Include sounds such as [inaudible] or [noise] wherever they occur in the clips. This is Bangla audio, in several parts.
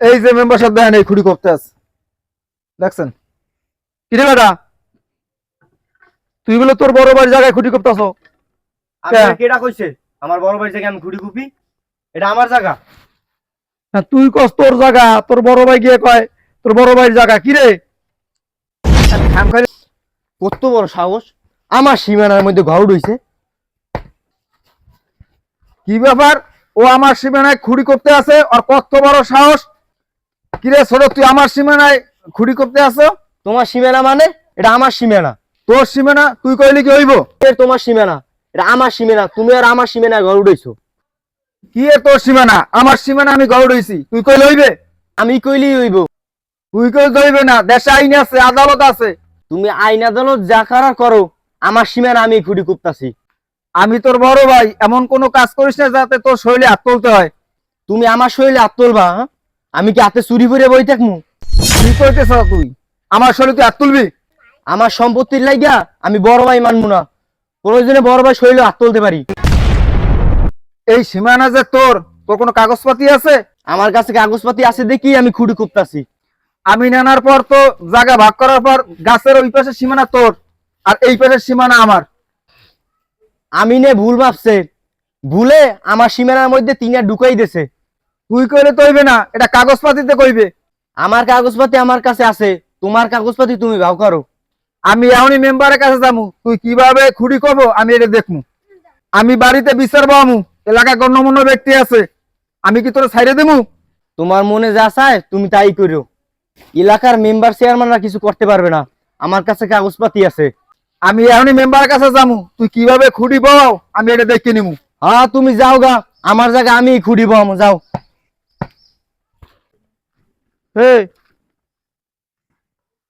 এই যে মেম্বার সাহেব দেখেন এই খুঁড়ি করতে আছে। দেখছেন? কিরে বেটা? তুই বলে তোর বড় বাড়ির জায়গায় খুঁটি করতেছ কেটা কইছে? আমার বড় ভাই থেকে আমি ঘুরি কুপি? এটা আমার জায়গা। তুই কস তোর জায়গা তোর বড় ভাই গিয়ে কয় তোর বড় ভাইয়ের জায়গা কিরে কত বড় সাহস। আমার সীমানার মধ্যে ঘর উঠেছে কি ব্যাপার? ও আমার সীমানায় খুঁড়ি করতে আছে আর কত বড় সাহস? কিরে ছোট তুই আমার সীমানায় খুঁড়ি করতে আছো তোমার সীমানা মানে? এটা আমার সীমানা। তোর সীমানা তুই কইলি কি হইব? এর তোমার সীমানা। এটা আমার সীমানা। তুমি আর আমার সীমানায় ঘর উঠেছো কি এ তোর সীমানা? আমার সীমানা আমি গড় হইছি তুই কইলে হইবে? আমি কইলেই হইব। তুই কই কইবে না। দেশে আইন আছে আদালত আছে। তুমি আইন আদালত যা করার করো আমার সীমানা আমি খুঁড়ি কুপতাছি আমি তোর বড় ভাই এমন কোনো কাজ করিস না যাতে তোর শরীরে হাত তুলতে হয়। তুমি আমার শরীরে হাত তুলবা হ্যাঁ? আমি কি হাতে চুরি করে বই থাকমু? কি কইতেছ তুই? আমার শরীরে তুই হাত তুলবি? আমার সম্পত্তির লাগিয়া আমি বড় ভাই মানবো না। প্রয়োজনে বড় ভাই শরীরে হাত তুলতে পারি। এই সীমানা যে তোর তোর কোনো কাগজপাতি আছে? আমার কাছে কাগজপাতি আছে দেখি আমি খুঁড়ি কুপতাছি আমি নেনার পর তো জায়গা ভাগ করার পর গাছের ওই পাশের সীমানা তোর আর এই পাশের সীমানা আমার। আমি নে ভুল ভাবছে। ভুলে আমার সীমানার মধ্যে তিনটা ঢুকাই দিছে তুই কইলে তো হইবে না এটা কাগজপাতিতে কইবে। আমার কাগজপাতি আমার কাছে আছে তোমার কাগজপাতি তুমি ভাও করো। আমি এখনই মেম্বারের কাছে যাব তুই কীভাবে খুঁড়ি করব আমি এটা দেখমু। আমি বাড়িতে বিচার বামু এলাকায় গণ্যমান্য ব্যক্তি আছে আমি কি তোর ছাইড়ে দেবো তোমার মনে যা চায় তুমি তাই করো এলাকার মেম্বার চেয়ারম্যানরা কিছু করতে পারবে না আমার কাছে কাগজপাতি আছে। আমি এখনই মেম্বারের কাছে যাব তুই কীভাবে খুঁড়ি বাও আমি এটা দেখে নিমু। হ্যাঁ তুমি যাও গা আমার জায়গা আমি খুঁড়িব আমি যাও। হে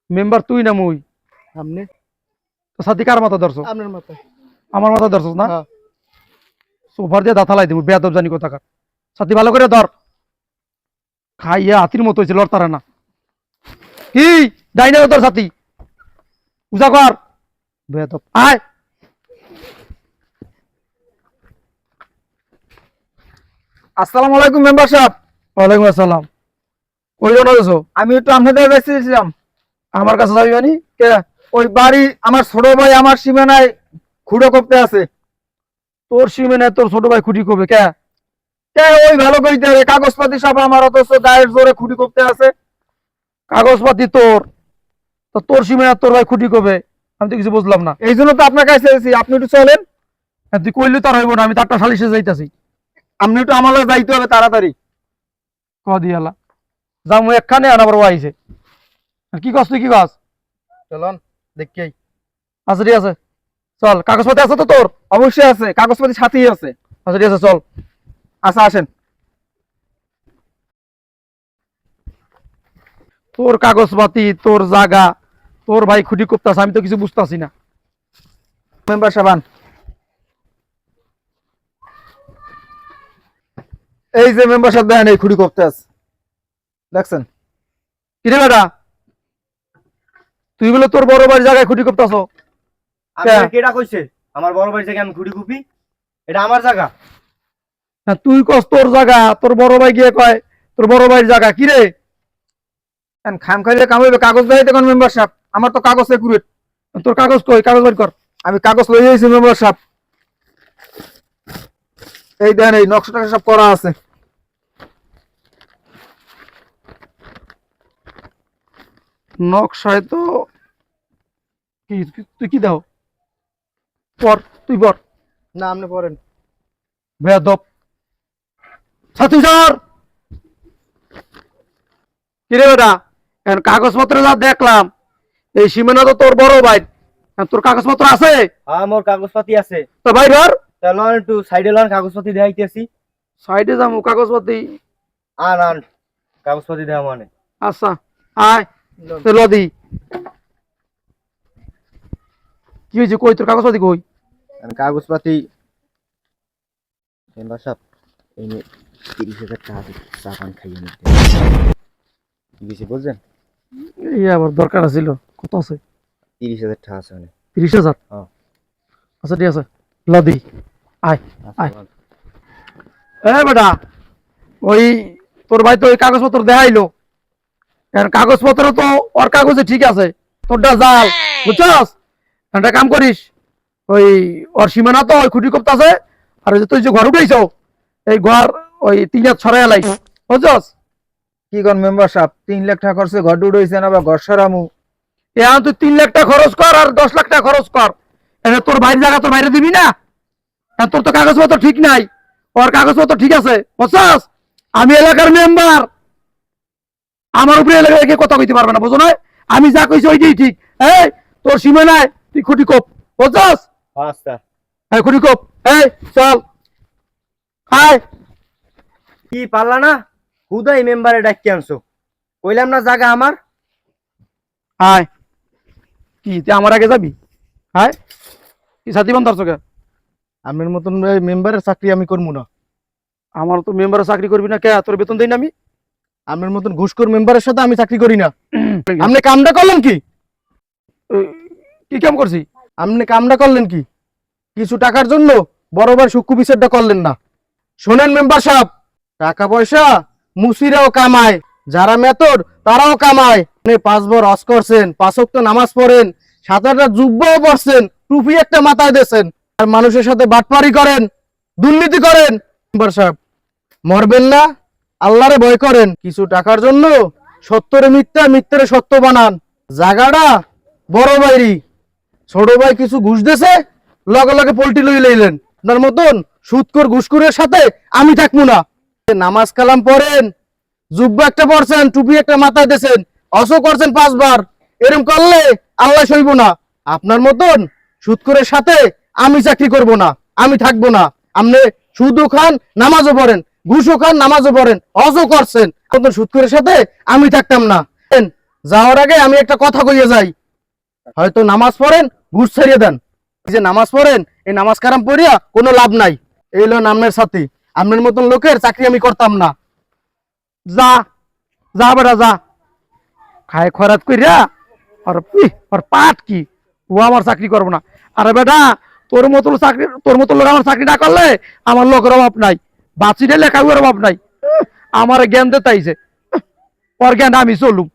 মেম্বার তুই না মুই। সামনে। তো সাথী কার মাথা ধরছো? আপনার মাথায়। আমার মাথা ধরছস না? হ্যাঁ। সোফার দিয়ে দাঁতালাই দিব বেয়াদব জানি কোথাকার। সাথী ভালো করে ধর। খাইয়া হাতির মতো হয়েছে লড়তারা না। কি? ডাইনে ধর সাথী। উজা কর। বেয়াদব। আয়। আসসালামু আলাইকুম মেম্বার সাহেব। ওয়ালাইকুম আসসালাম। আছো আমি একটু আপনাদের আমার কাছে যাবি মানে? কে? ওই বাড়ি আমার ছোট ভাই আমার সীমানায় খুঁড়ো করতে আছে। তোর সীমানায় তোর ছোট ভাই খুঁটি করবে কে? কে ওই ভালো কইতে হবে। কাগজপাতি সব আমার অথচ গায়ের জোরে খুঁটি করতে আছে। কাগজপাতি তোর। তো তোর সীমানায় তোর ভাই খুঁটি করবে আমি তো কিছু বুঝলাম না। এই জন্য তো আপনার কাছে এসেছি। আপনি একটু চলেন। হ্যাঁ, তুই কইলে তার হইব না আমি তারটা সালিশে যাইতাছি। আপনি একটু আমার যাইতে হবে তাড়াতাড়ি। ক দিয়ালা যামু একখানে ও আইছে। আর কি কস তুই কি কস? চলন দেখি আচ্ছা ঠিক আছে। চল কাগজপাতি আছে তো তোর? অবশ্যই আছে কাগজপাতি সাথেই আছে। আচ্ছা ঠিক আছে চল। আচ্ছা আসেন। তোর কাগজপাতি তোর জায়গা তোর ভাই খুঁটি কুপতাছে আমি তো কিছু বুঝতাছি না। মেম্বার সাবান। এই যে মেম্বার সাহেব দেখেন এই খুঁটি আছে দেখছেন? কিরে বেটা? তুই বলে তোর বড় বাড়ির জায়গায় খুঁটি কেটা কইছে? আমার বড় আমি ঘুরি কুপি এটা আমার জায়গা? তুই কস তোর জায়গা তোর বড় ভাই গিয়ে কয় তোর বড় ভাইয়ের জায়গা কি রে খাম খাইলে কামাইবে কাগজ দেয় তখন মেম্বার সাহেব আমার তো কাগজ একুরেট তোর কাগজ কই? কাগজ বের কর। আমি কাগজ লই মেম্বার সাহেব এই দেখেন এই নকশা টকশা সব করা আছে। নকশায় তো কি তুই কি দাও পর তুই পর। না আপনি পড়েন। ছাত্রী স্যার! কিরে বেটা এখন কাগজপত্র যা দেখলাম এই সীমানা তো তোর বড় ভাই। তোর কাগজপত্র আছে? হ্যাঁ মোর কাগজপাতি আছে। তো ভাই ধর। চলন একটু সাইডে লন কাগজপাতি দেখাইতেছি সাইডে যাব কাগজপাতি। আন আন কাগজপাতি দেওয়া মানে। আচ্ছা আয়। লদি। কি হয়েছে? কই তোর কাগজপাতি কই? কাগজপাতি সাহেব এই নিয়ে তিরিশ হাজার টাকা দিয়ে চা পান খাইয়ে নিতে। কি বেশি বুঝছেন এই আবার দরকার ছিল কত আছে? তিরিশ হাজার টাকা আছে মানে। তিরিশ হাজার? হ্যাঁ। আচ্ছা ঠিক আছে। লদি আয় আয়। আচ্ছা, এ বেটা ওই তোর ভাই তো ওই কাগজপত্র দেখাইলো। এখন কাগজপত্র তো ওর কাগজে ঠিক আছে তোরটা জাল বুঝছস? একটা কাম করিস ওই ওর সীমানা তো ওই খুঁটি কপ্তা আছে আর ওই যে তুই যে ঘর উঠেছ এই ঘর ওই তিন হাত ছড়াই লাই বুঝছস? কি কোন মেম্বার সাহেব তিন লাখ টাকা খরচে ঘর হয়েছে না বা ঘর সরামু? এখন তুই তিন লাখ টাকা খরচ কর আর দশ লাখ টাকা খরচ কর। এবার তোর বাইরে জায়গা তোর বাইরে দিবি না? তোর তো কাগজপত্র ঠিক নাই ওর কাগজপত্র ঠিক আছে বুঝছস? আমি এলাকার মেম্বার আমার উপরে এলাকায় রেখে কথা কইতে পারবে না বুঝো না আমি যা কইছি ওইটাই ঠিক। এই তোর সীমা নাই তুই খুঁটি কোপ বুঝছস? এই খুঁটি কোপ এই চল। আয়। কি পারলা না? হুদাই মেম্বারে ডাকি আনছো। কইলাম না জায়গা আমার। আয়। কি তুই আমার আগে যাবি? হায় কি সাথী বন্ধ চোখে? আমার মতন মেম্বারের চাকরি আমি করব না। আমার তো মেম্বারে চাকরি করবি না কে? তোর বেতন দেই না আমি? আমার মতন ঘুষখোর মেম্বারের সাথে আমি চাকরি করি না। [clears throat] আপনি কামটা করলেন কি? কি কাম করছি? আপনি কামটা করলেন কি? কিছু টাকার জন্য বড় ভাই সুক্কু বিচারটা করলেন না। শোনেন মেম্বার সাহেব টাকা পয়সা মুসিরাও কামায় যারা মেতর তারাও কামায়। আপনি পাঁচ বর হজ করছেন পাঁচক তো নামাজ পড়েন সাত আটটা যুব্বও পড়ছেন টুপি একটা মাথায় দিয়েছেন আর মানুষের সাথে বাটপারি করেন দুর্নীতি করেন। মেম্বার সাহেব মরবেন না আল্লাহরে ভয় করেন। কিছু টাকার জন্য সত্যরে মিথ্যা, মিথ্যারে সত্য বানান। জায়গাটা বড় বাইরি ছোট ভাই কিছু ঘুষ দেছে, লগে লগে পোল্ট্রি লই লইলেন। আপনার মতন সুৎকর ঘুষখোরের সাথে আমি থাকব না। নামাজ কালাম পড়েন, জুব্বা একটা পড়ছেন, টুপি একটা মাথায় দিয়েছেন, অসো করছেন পাঁচবার, এরম করলে আল্লাহ সইব না। আপনার মতন সুৎকরের সাথে আমি চাকরি করব না, আমি থাকব না। আপনি সুদও খান, নামাজও পড়েন। ঘুষও খান, নামাজও পড়েন অজও করছেন। মতন সুৎকরের সাথে আমি থাকতাম না। যাওয়ার আগে আমি একটা কথা কইয়ে যাই। হয়তো নামাজ পড়েন, ঘুষ ছাড়িয়ে দেন। যে নামাজ পড়েন, এই নামাজ কারাম পড়িয়া কোনো লাভ নাই। এই হলো নামের সাথে। আপনার মতন লোকের চাকরি আমি করতাম না। যা যা বেটা, যা। খায় খরাত কইরা, আর আর পাট কি? ও আমার চাকরি করব না। আরে বেটা, তোর মতো চাকরি, তোর মতো লোক আমার চাকরি না করলে আমার লোকের অভাব নাই। বাঁচিলে লেখা অভাব নাই। আমার জ্ঞান দে তাইছে ওর জ্ঞান আমি চলুম।